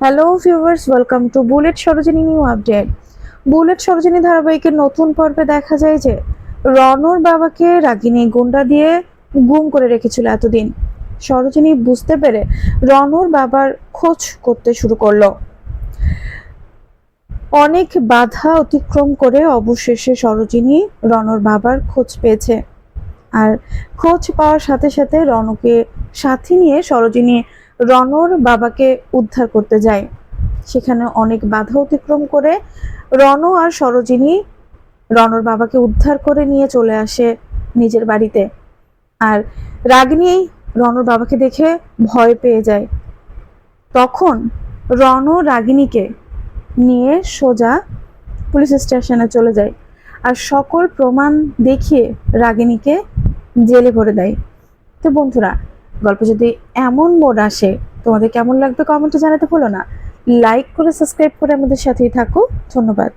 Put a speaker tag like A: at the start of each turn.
A: Hello viewers welcome to bullet Sarojini new update bullet Sarojini ধারাবাহিকের নতুন পর্বে দেখা যায় যে, রনর বাবাকে রাগিনী গুন্ডা দিয়ে গুম করে রেখেছিল এতদিন। সরোজিনী বুঝতে পেরে রনর বাবার খোঁজ করতে শুরু করল। অনেক বাধা অতিক্রম করে অবশেষে সরোজিনী রনর বাবার খোঁজ পেয়েছে। আর খোঁজ পাওয়ার সাথে সাথে রনকে সাথে নিয়ে সরোজিনী রনর বাবাকে উদ্ধার করতে যায়। সেখানে অনেক বাধা অতিক্রম করে রন আর সরোজিনী রনর বাবাকে উদ্ধার করে নিয়ে চলে আসে নিজের বাড়িতে। আর রাগিনী রনর বাবাকে দেখে ভয় পেয়ে যায়। তখন রন রাগিনীকে নিয়ে সোজা পুলিশ স্টেশনে চলে যায় আর সকল প্রমাণ দেখিয়ে রাগিনীকে জেলে ভরে দেয়। তো বন্ধুরা গল্প যদি এমন মোড আসে, তোমাদের কেমন লাগবে কমেন্টে জানাতে ভুলো না। লাইক করে সাবস্ক্রাইব করে আমাদের সাথেই থাকো। ধন্যবাদ।